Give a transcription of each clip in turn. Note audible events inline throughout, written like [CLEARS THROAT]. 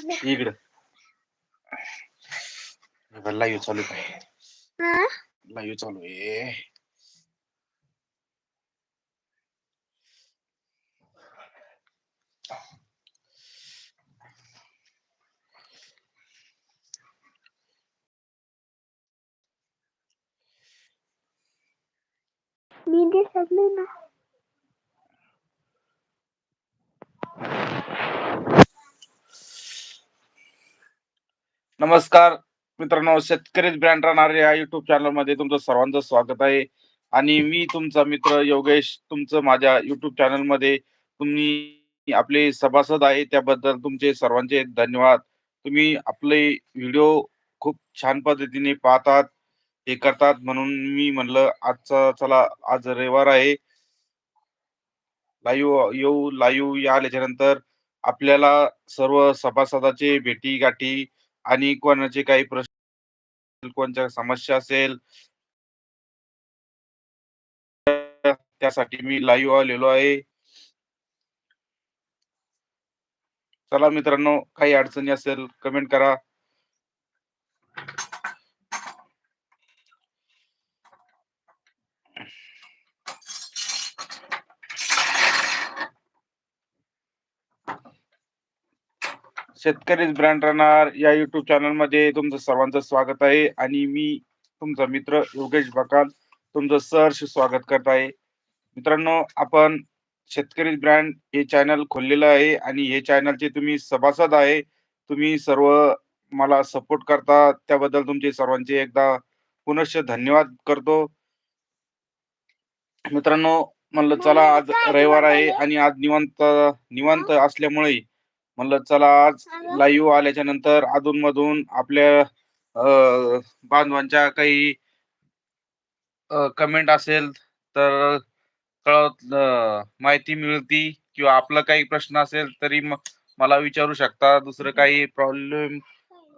इकडं लाईव्ह चालू आहे लाईव्ह चालू आहे मी दिसत नाही ना नमस्कार. मित्रांनो शेतकरीच ब्रँड राहणार या युट्यूब चॅनलमध्ये तुमचं सर्वांचं स्वागत आहे. आणि मी तुमचा मित्र योगेश तुमचं माझ्या युट्यूब चॅनलमध्ये तुम्ही आपले सभासद आहे त्याबद्दल तुमचे सर्वांचे धन्यवाद. तुम्ही आपले व्हिडिओ खूप छान पद्धतीने पाहतात हे करतात म्हणून मी म्हणलं आजचा चला आज रविवार आहे. लाईव्ह येऊ लाईव्ह आल्याच्यानंतर आपल्याला सर्व सभासदाचे भेटी गाठी आणि कोणाचे काही प्रश्न कोणत्या समस्या असेल त्यासाठी मी लाईव्ह आलेलो आहे. चला मित्रांनो काही अडचणी असेल कमेंट करा. शेतकरीच ब्रँड राहणार. या युट्यूब चॅनलमध्ये तुमचं सर्वांचं स्वागत आहे. आणि मी तुमचा मित्र योगेश बकाल तुमचं सहर्ष स्वागत करत आहे. मित्रांनो आपण शेतकरी ब्रँड हे चॅनल खोललेलं आहे. आणि हे चॅनलचे तुम्ही सभासद आहे. तुम्ही सर्व मला सपोर्ट करता. त्याबद्दल तुमचे सर्वांचे एकदा पुनश्च धन्यवाद करतो. मित्रांनो म्हणलं चला आज रविवार आहे आणि आज निवांत निवांत असल्यामुळे म्हणलं चला आज लाईव्ह आल्याच्यानंतर अधून मधून आपल्या बांधवांच्या काही कमेंट असेल तर कळत माहिती मिळती किंवा आपला काही प्रश्न असेल तरी मला विचारू शकता. दुसरं काही प्रॉब्लेम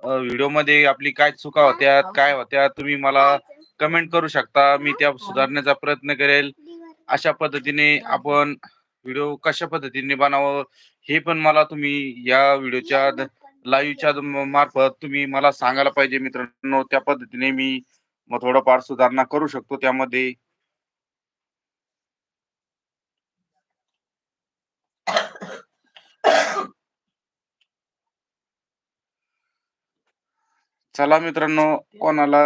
व्हिडिओमध्ये आपली काय चुका होत्या काय होत्या तुम्ही मला कमेंट करू शकता. मी त्या सुधारण्याचा प्रयत्न करेल. अशा पद्धतीने आपण व्हिडिओ कशा पद्धतीने बनावं हे पण मला तुम्ही या व्हिडिओच्या लाईव्हच्या मार्फत तुम्ही मला सांगायला पाहिजे मित्रांनो त्या पद्धतीने मी मग थोडंफार सुधारणा करू शकतो त्यामध्ये. चला मित्रांनो कोणाला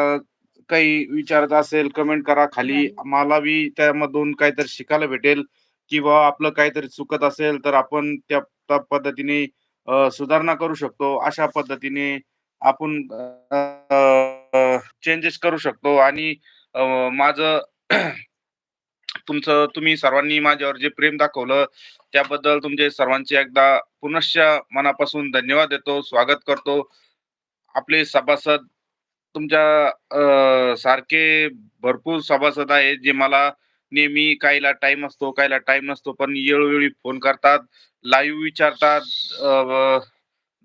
काही विचारत असेल कमेंट करा. खाली मला बी त्यामधून काहीतरी शिकायला भेटेल. किंवा आपलं काहीतरी चुकत असेल तर आपण त्या त्या पद्धतीने अ, सुधारणा करू शकतो. अशा पद्धतीने आपण चेंजेस करू शकतो. आणि अ, माझं [CLEARS THROAT] तुमचं तुम्ही सर्वांनी माझ्यावर जे प्रेम दाखवलं त्याबद्दल तुमचे सर्वांचे एकदा पुनश्च मनापासून धन्यवाद देतो स्वागत करतो. आपले सभासद तुमच्या अ, सारखे भरपूर सभासद आहेत जे मला नेहमी काहीला टाइम असतो काहीला टाइम नसतो पण वेळोवेळी फोन करतात लाईव्ह विचारतात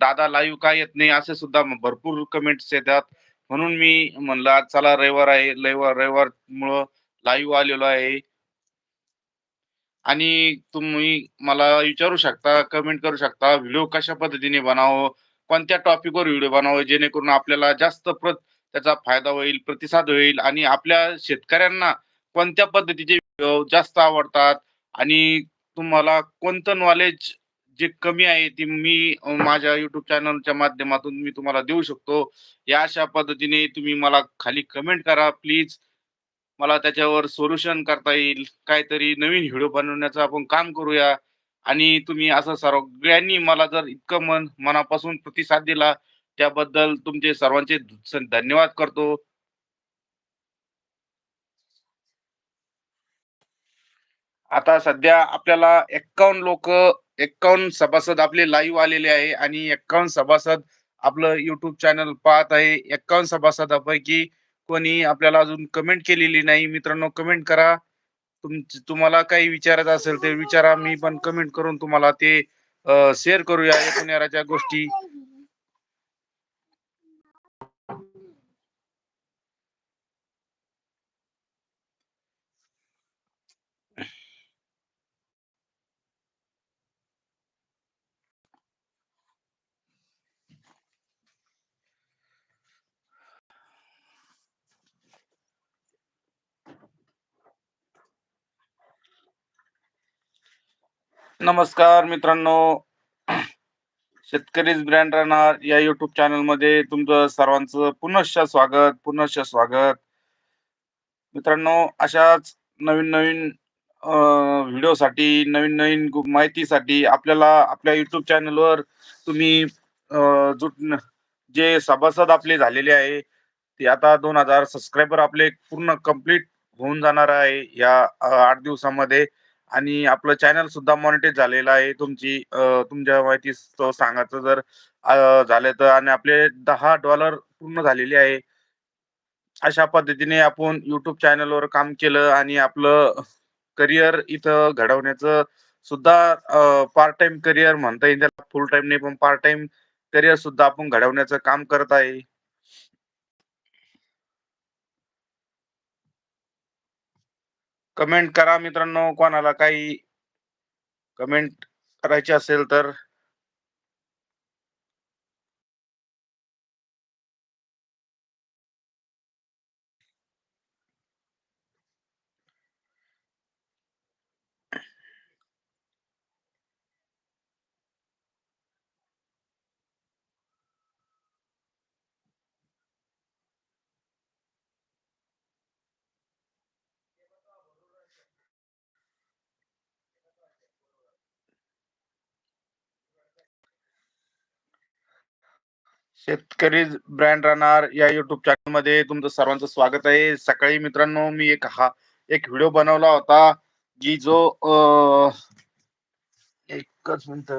दादा लाईव्ह का येत नाही असे सुद्धा भरपूर कमेंट्स येतात. म्हणून मी म्हणलं आज चला रविवार आहे रविवार रविवार मुळे लाईव्ह आलेलो आहे. आणि तुम्ही मला विचारू शकता कमेंट करू शकता व्हिडिओ कशा पद्धतीने बनावं कोणत्या टॉपिकवर व्हिडिओ बनावं जेणेकरून आपल्याला जास्त प्र त्याचा फायदा होईल प्रतिसाद होईल आणि आपल्या शेतकऱ्यांना कोणत्या पद्धतीचे व्हिडिओ जास्त आवडतात? आणि तुम्हाला कोणतं नॉलेज जे कमी आहे ते मी माझ्या युट्यूब चॅनलच्या माध्यमातून मी तुम्हाला देऊ शकतो. या अशा पद्धतीने तुम्ही मला खाली कमेंट करा. प्लीज मला त्याच्यावर सोल्युशन करता येईल. काहीतरी नवीन व्हिडिओ बनवण्याचं आपण काम करूया. आणि तुम्ही असं सगळ्यांनी मला जर इतकं मन मनापासून प्रतिसाद दिला त्याबद्दल तुमचे सर्वांचे धन्यवाद करतो. आता सध्या आपल्याला एक्कावन्न लोक एक्कावन्न सभासद आपले लाईव्ह आलेले आहे आणि एक्कावन्न सभासद आपलं युट्यूब चॅनल पाहत आहे. एक्कावन्न सभासदापैकी कोणी आपल्याला अजून कमेंट केलेली नाही. मित्रांनो कमेंट करा. तुम तुम्हाला काही विचारायचं असेल ते विचारा. मी पण कमेंट करून तुम्हाला ते शेअर करूया. एकूण गोष्टी. नमस्कार मित्रांनो. शेतकरीच ब्रँड राहणार या युट्यूब चॅनलमध्ये तुमचं सर्वांचं पुनश्च स्वागत पुनश्च स्वागत. मित्रांनो अशाच नवीन नवीन व्हिडिओसाठी नवीन नवीन माहितीसाठी आपल्याला आपल्या युट्यूब चॅनलवर तुम्ही जुट जे सभासद आपले झालेले आहे ते आता दोन हजार सबस्क्रायबर आपले पूर्ण कंप्लीट होऊन जाणार आहे या आठ दिवसामध्ये. आणि आपलं चॅनल सुद्धा मॉनिटाईज झालेलं आहे. तुमची तुमच्या माहिती सांगायचं जर झालं तर आणि आपले दहा डॉलर पूर्ण झालेले आहे. अशा पद्धतीने आपण युट्यूब चॅनलवर काम केलं आणि आपलं करिअर इथं घडवण्याचं सुद्धा पार्ट टाइम करिअर म्हणता येईल. त्याला फुल टाइम नाही पण पार्ट टाइम करिअर सुद्धा आपण घडवण्याचं काम करत आहे. कमेंट करा मित्रांनो कोणाला काही कमेंट करायची असेल तर. शेतकरी ब्रँड राहणार या युट्यूब चॅनलमध्ये तुमचं सर्वांचं स्वागत आहे. सकाळी मित्रांनो मी एक हा एक व्हिडिओ बनवला होता की जो एकच मिनिट.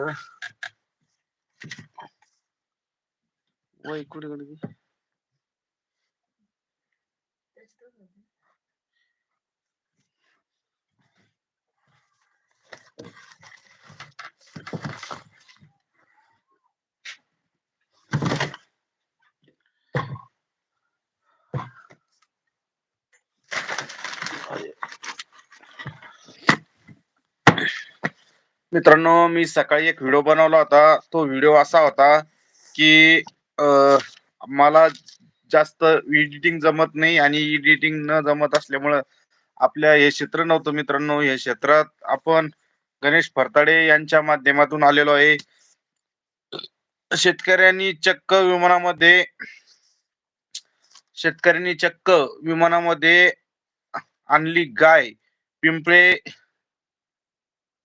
मित्रांनो मी सकाळी एक व्हिडिओ बनवला होता. तो व्हिडिओ असा होता की मला जास्त एडिटिंग जमत नाही आणि एडिटिंग न जमत असल्यामुळं आपल्या हे क्षेत्र नव्हतं मित्रांनो. या क्षेत्रात आपण गणेश फरताडे यांच्या माध्यमातून आलेलो आहे. शेतकऱ्यांनी चक्क विमानामध्ये शेतकऱ्यांनी चक्क विमानामध्ये आणली गाय पिंपळे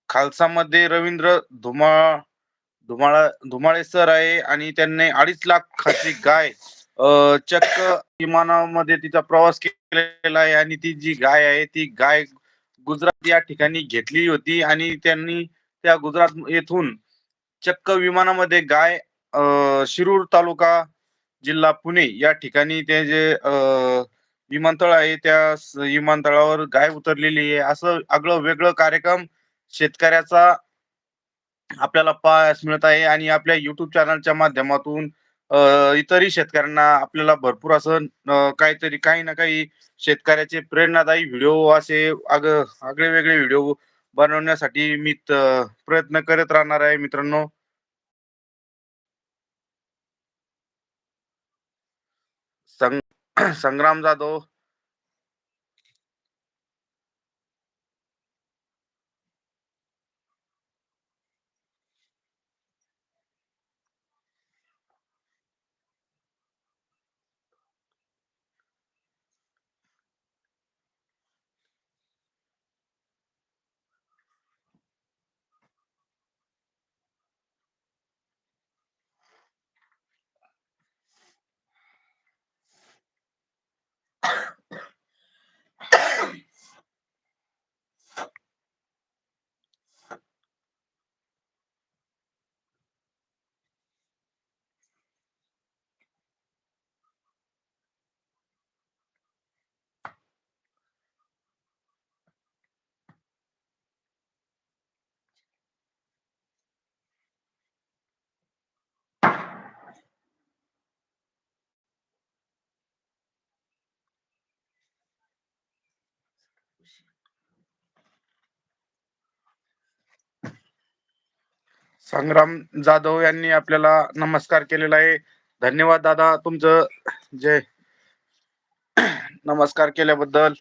खालसामध्ये रवींद्र धुमाळ धुमाळा धुमाळे सर आहे आणि त्यांनी अडीच लाख लाखाची गाय चक्क विमानामध्ये तिचा प्रवास केलेला आहे आणि ती जी गाय आहे ती गाय गुजरात या ठिकाणी घेतली होती आणि त्यांनी त्या गुजरात येथून चक्क विमानामध्ये गाय अं, शिरूर तालुका जिल्हा पुणे या ठिकाणी ते जे विमानतळ आहे त्या विमानतळावर गाय उतरलेली आहे. असं आगळं वेगळं कार्यक्रम शेतकऱ्याचा आपल्याला पास मिळत आहे आणि आपल्या युट्यूब चॅनलच्या माध्यमातून इतरही शेतकऱ्यांना आपल्याला भरपूर असं काहीतरी काही ना काही शेतकऱ्याचे प्रेरणादायी व्हिडिओ असे आग आगळे वेगळे व्हिडिओ बनवण्यासाठी मी प्रयत्न करत राहणार आहे मित्रांनो. संग संग्राम जाधव संग्राम जाधव यांनी आपल्याला नमस्कार केलेला आहे. धन्यवाद दादा तुमचं जय [CLEARS THROAT] नमस्कार केल्याबद्दल.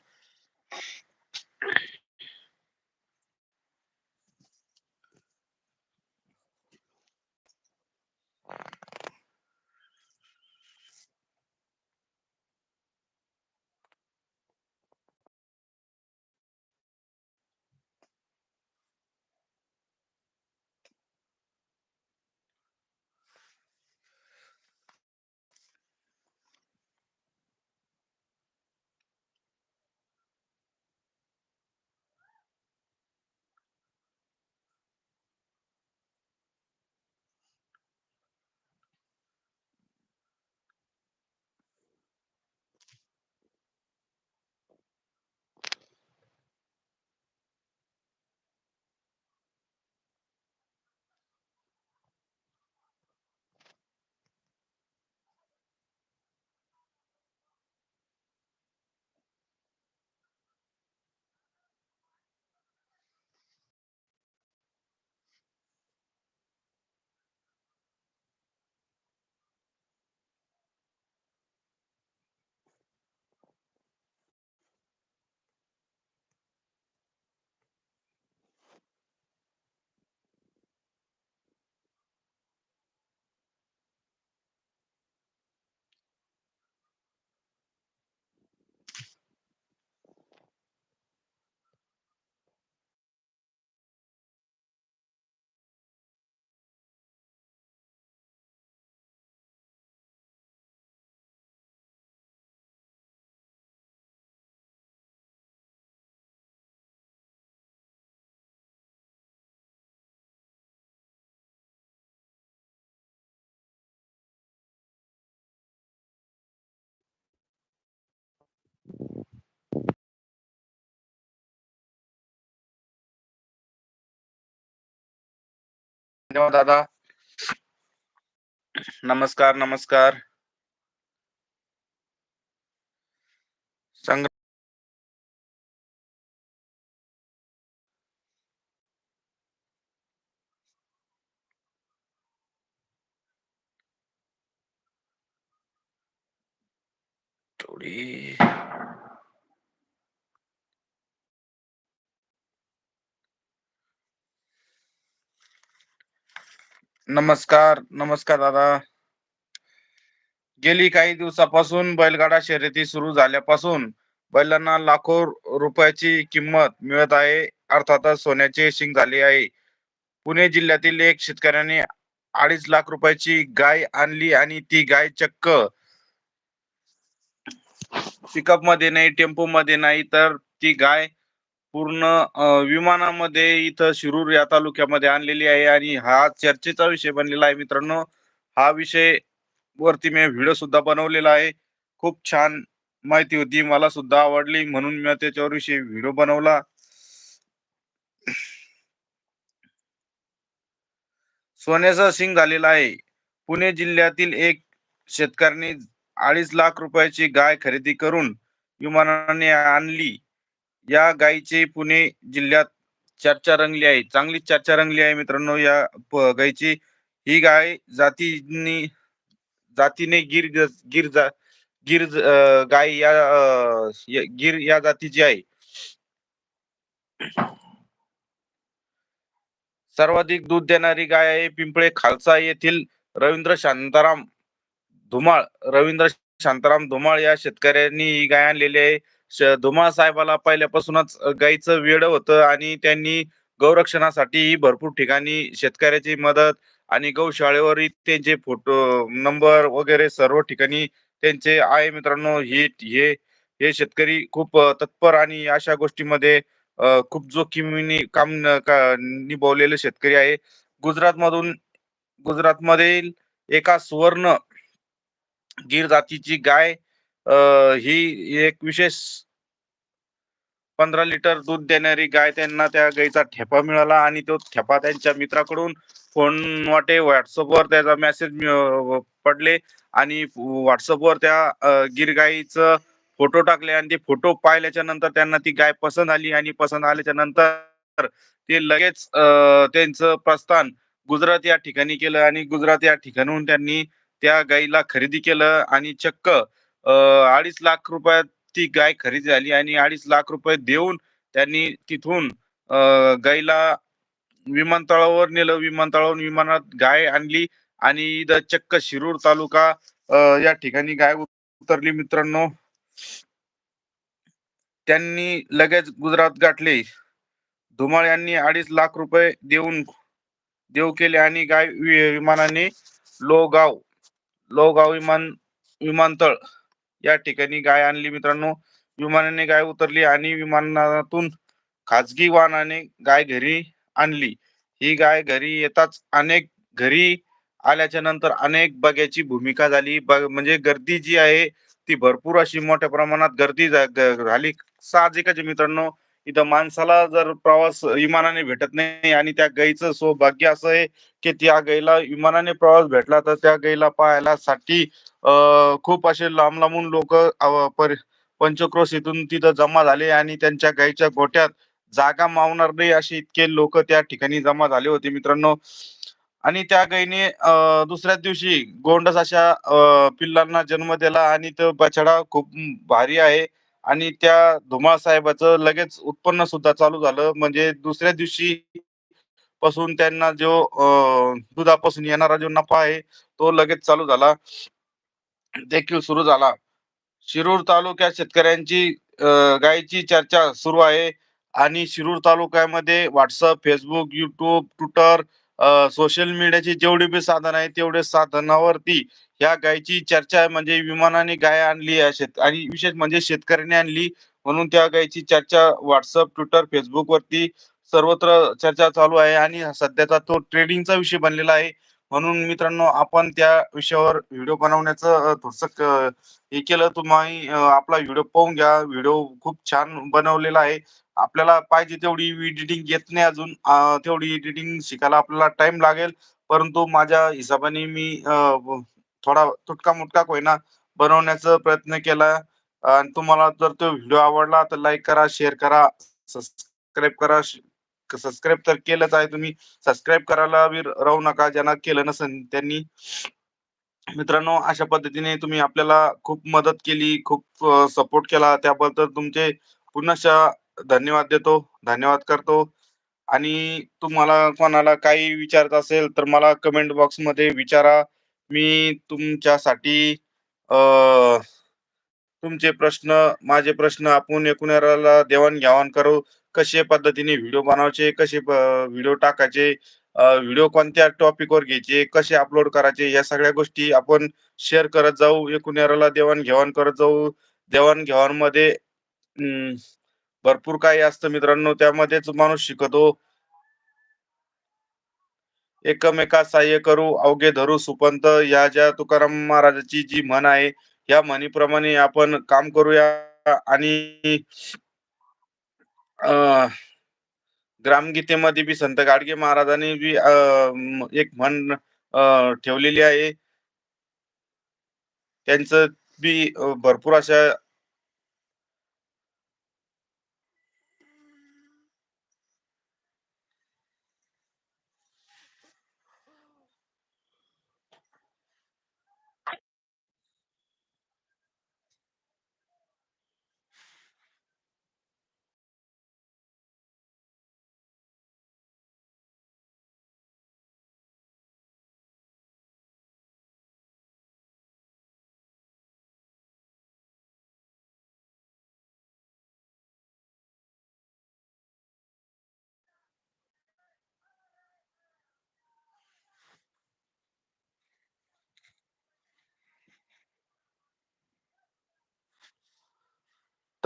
धन्यवाद दादा। नमस्कार नमस्कार। संग्राम थोडी नमस्कार नमस्कार दादा. गेली काही दिवसापासून बैलगाडा शर्यती सुरू झाल्यापासून बैलांना लाखो रुपयाची किंमत मिळत आहे. अर्थातच सोन्याची शिंग झाली आहे. पुणे जिल्ह्यातील एक शेतकऱ्याने अडीच लाख रुपयाची गाय आणली आणि ती गाय चक्क पिकअपमध्ये नाही टेम्पो मध्ये नाही तर ती गाय पूर्ण विमानामध्ये इथं शिरूर या तालुक्यामध्ये आणलेली आहे आणि हा चर्चेचा विषय बनलेला आहे मित्रांनो. हा विषय वरती मी व्हिडिओ सुद्धा बनवलेला आहे. खूप छान माहिती होती मला सुद्धा आवडली म्हणून मी त्याच्यावर विषयी व्हिडिओ बनवला. सोन्याचा सिंग झालेला आहे. पुणे जिल्ह्यातील एक शेतकऱ्यांनी अडीच लाख रुपयाची गाय खरेदी करून विमानाने आणली. या गायीची पुणे जिल्ह्यात चर्चा रंगली आहे. चांगली चर्चा रंगली आहे मित्रांनो या गायची ही गाय जातीनी जातीने गिर गिर जा- गिर गाय या गिर या जातीची आहे. सर्वाधिक दूध देणारी गाय आहे पिंपळे खालसा येथील रवींद्र शांताराम धुमाळ. रवींद्र शांताराम धुमाळ या शेतकऱ्यांनी ही गाय आणलेली आहे. धुमाळ साहेबाला पहिल्यापासूनच गायीचं वेड होतं आणि त्यांनी गौरक्षणासाठी भरपूर ठिकाणी शेतकऱ्याची मदत आणि गौशाळेवर त्यांचे फोटो नंबर वगैरे सर्व ठिकाणी त्यांचे आहे मित्रांनो हिट हे हे शेतकरी खूप तत्पर आणि अशा गोष्टीमध्ये खूप जोखीमीने काम निभावलेले का- शेतकरी आहे. गुजरात मधून गुजरात मधील एका सुवर्ण गीर जातीची गाय ही एक विशेष पंधरा लिटर दूध देणारी गाय त्यांना त्या गायीचा ठेपा मिळाला आणि तो ठेपा त्यांच्या मित्राकडून फोन वाटे व्हॉट्सअपवर त्याचा मेसेज पडले आणि व्हॉट्सअपवर त्या गिर गायीचं फोटो टाकले आणि ते फोटो पाहिल्याच्या नंतर त्यांना ती गाय पसंत आली आणि पसंत आल्याच्यानंतर ते लगेच त्यांचं प्रस्थान गुजरात या ठिकाणी केलं आणि गुजरात या ठिकाणून त्यांनी त्या गायीला खरेदी केलं आणि चक्क अडीच लाख रुपयात ती गाय खरेदी झाली आणि अडीच लाख रुपये देऊन त्यांनी तिथून गायला विमानतळावर नेलं. विमानतळावरून विमानात गाय आणली आणि इथं चक्क शिरूर तालुका या ठिकाणी गाय उतरली मित्रांनो. त्यांनी लगेच गुजरात गाठले. धुमाळ यांनी अडीच लाख रुपये देऊन देऊ केले आणि गाय विमानाने लोगाव लोगाव विमान विमानतळ या ठिकाणी गाय आणली. मित्रांनो विमानाने गाय उतरली आणि विमानातून खाजगी वाहनाने गाय घरी आणली. ही गाय घरी येताच अनेक घरी आल्याच्यानंतर अनेक बग्याची भूमिका झाली. म्हणजे गर्दी जी आहे ती भरपूर अशी मोठ्या प्रमाणात गर्दी झाली. साहजिकच मित्रांनो इथं माणसाला जर प्रवास विमानाने भेटत नाही आणि त्या गायीचं सौभाग्य असं आहे की त्या गायीला विमानाने प्रवास भेटला तर त्या गायीला पाहायला साठी खूप असे लांब लांबून लोक पंचक्रोश इथून तिथं जमा झाले आणि त्यांच्या गायीच्या गोट्यात जागा मावणार नाही असे इतके लोक त्या ठिकाणी जमा झाले होते मित्रांनो. आणि त्या गायीने दुसऱ्याच दिवशी गोंडस अशा पिल्लांना जन्म दिला आणि तो बछडा खूप भारी आहे. आणि त्या धुमाळ साहेबाचं लगेच उत्पन्न सुद्धा चालू झालं. म्हणजे दुसऱ्या दिवशी पासून त्यांना जो दुधापासून येणारा जो नफा आहे तो लगेच चालू झाला. देखील सुरू झाला. शिरूर तालुक्यात शेतकऱ्यांची गायची गायीची चर्चा सुरू आहे. आणि शिरूर तालुक्यामध्ये WhatsApp Facebook YouTube Twitter social मीडियाचे जेवढे बी साधन आहे तेवढे साधनावरती या गायची चर्चा आहे. म्हणजे विमानाने गाय आणली आणि विशेष म्हणजे शेतकऱ्याने आणली म्हणून त्या गायची चर्चा व्हॉट्सअप ट्विटर फेसबुक वरती सर्वत्र चर्चा चालू आहे. आणि सध्याचा तो ट्रेडिंगचा विषय बनलेला आहे. म्हणून मित्रांनो आपण त्या विषयावर व्हिडिओ बनवण्याचं थोडस हे केलं. तुम्ही आपला व्हिडिओ पाहून घ्या. व्हिडिओ खूप छान बनवलेला आहे. आपल्याला पाहिजे तेवढी एडिटिंग येत नाही अजून तेवढी एडिटिंग शिकायला आपल्याला टाइम लागेल. परंतु माझ्या हिशोबाने मी थोडा तुटका-मुटका कोयना होईना बनवण्याचा प्रयत्न केला आणि तुम्हाला जर तो व्हिडिओ आवडला तर लाईक करा, शेअर करा, सबस्क्राईब करा. सबस्क्राईब तर केलंच आहे तुम्ही. सबस्क्राईब करायला बी राहू नका. ज्यांना केलं नसेल त्यांनी. मित्रांनो, अशा पद्धतीने तुम्ही आपल्याला खूप मदत केली, खूप सपोर्ट केला. त्याबद्दल तुमचे पुनःशा धन्यवाद देतो. धन्यवाद करतो आणि तुम्हाला कोणाला काही विचारायचं असेल तर मला कमेंट बॉक्समध्ये विचारा. मी तुमच्यासाठी तुमचे प्रश्न, माझे प्रश्न आपण एकमेकांना देवाणघेवाण करू. कशा पद्धतीने व्हिडिओ बनवायचे, कसे व्हिडिओ टाकायचे, व्हिडिओ कोणत्या टॉपिकवर घ्यायचे, कसे अपलोड करायचे, या सगळ्या गोष्टी आपण शेअर करत जाऊ. एकूण देवाणघेवाण करत जाऊ. देवाणघेवाणमध्ये मध्ये भरपूर काही असतं मित्रांनो. त्यामध्येच माणूस शिकतो. एकमेकास सहाय्य करू, अवघे धरू सुपंत या ज्या तुकाराम महाराजांची जी म्हण आहे, या म्हणीप्रमाणे आपण काम करूया आणि ग्रामगीतेमध्ये बी संत गाडगे महाराजांनी बी एक म्हण ठेवलेली आहे. त्यांचं बी भरपूर अशा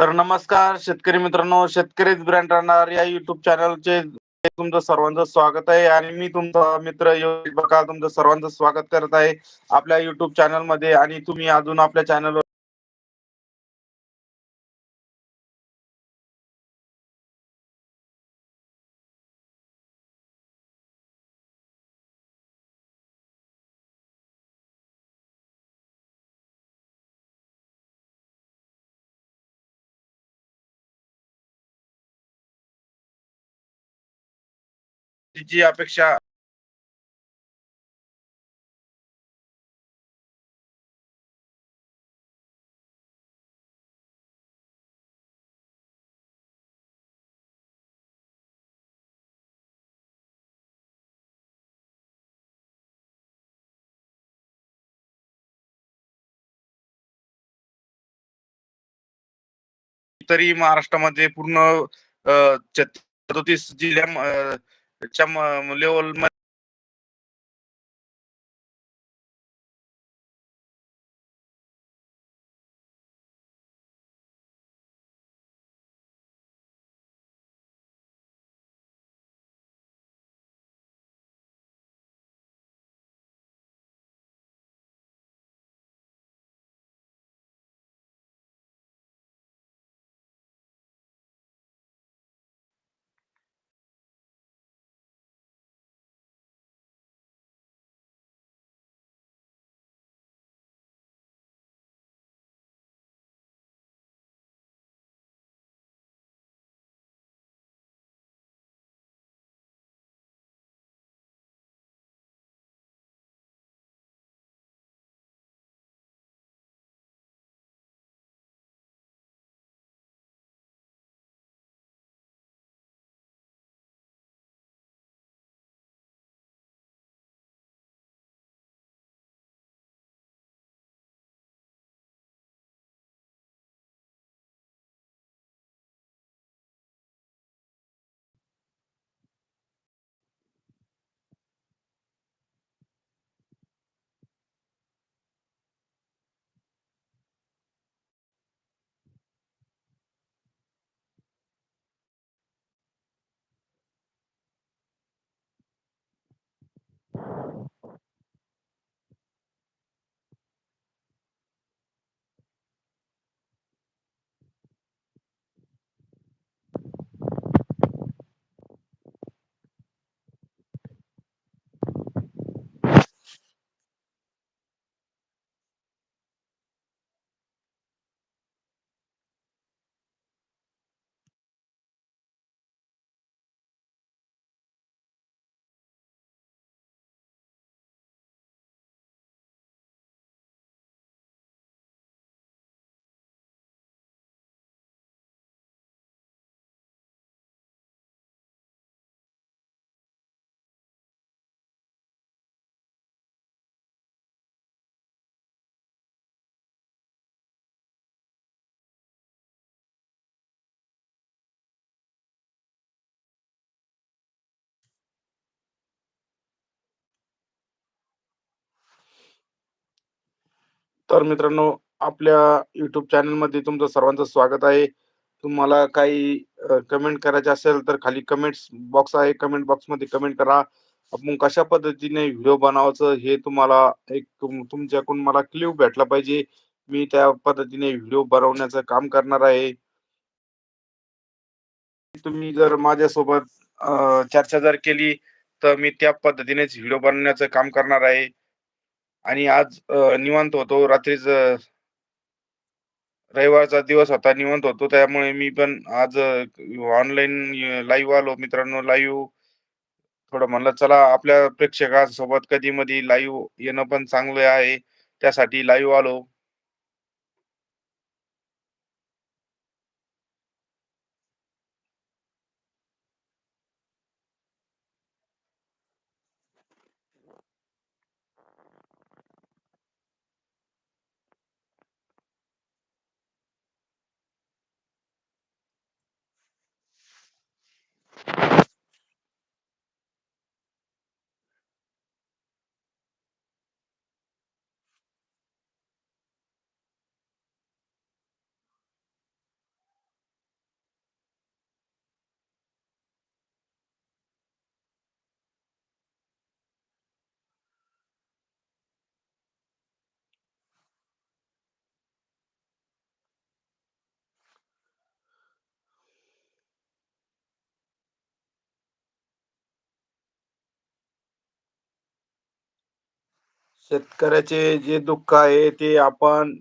तर नमस्कार शेतकरी मित्रांनो, शेतकरीच ब्रँड राहणार या युट्यूब चॅनलचे तुमचं सर्वांचं स्वागत आहे आणि मी तुमचा मित्र योगेश बकाल तुमचं सर्वांचं स्वागत करत आहे आपल्या YouTube चॅनलमध्ये आणि तुम्ही अजून आपल्या चॅनलवर तिची अपेक्षा तरी महाराष्ट्रामध्ये पूर्ण अ, 37 जिल्ह्या त्याच्या लेवल तर मित्रांनो, आपल्या युट्यूब चॅनलमध्ये तुमचं सर्वांचं स्वागत आहे. तुम्हाला काही कमेंट करायचे असेल तर खाली कमेंट्स बॉक्स आहे. कमेंट बॉक्समध्ये कमेंट करा. आपण कशा पद्धतीने व्हिडिओ बनवायचं हे तुम्हाला एक तुमच्याकडून मला क्लू भेटला पाहिजे. मी त्या पद्धतीने व्हिडिओ बनवण्याचं काम करणार आहे. तुम्ही जर माझ्यासोबत चर्चा जर केली, तर मी त्या पद्धतीनेच व्हिडिओ बनवण्याचं काम करणार आहे. आणि आज निवांत होतो. रात्रीच रविवारचा दिवस होता, निवांत होतो. त्यामुळे मी पण आज ऑनलाईन लाईव्ह आलो मित्रांनो. लाईव्ह थोडं म्हणलं चला आपल्या प्रेक्षकांसोबत कधी-मधी लाईव्ह येणं पण चांगलं आहे. त्यासाठी लाईव्ह आलो. शेतकऱ्याचे जे दुःख आहे ते आपण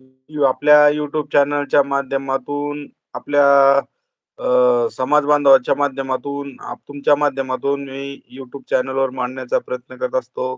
आपल्या युट्यूब चॅनलच्या माध्यमातून, आपल्या अ, समाज बांधवाच्या माध्यमातून, आप तुमच्या माध्यमातून मी युट्यूब चॅनलवर मांडण्याचा प्रयत्न करत असतो.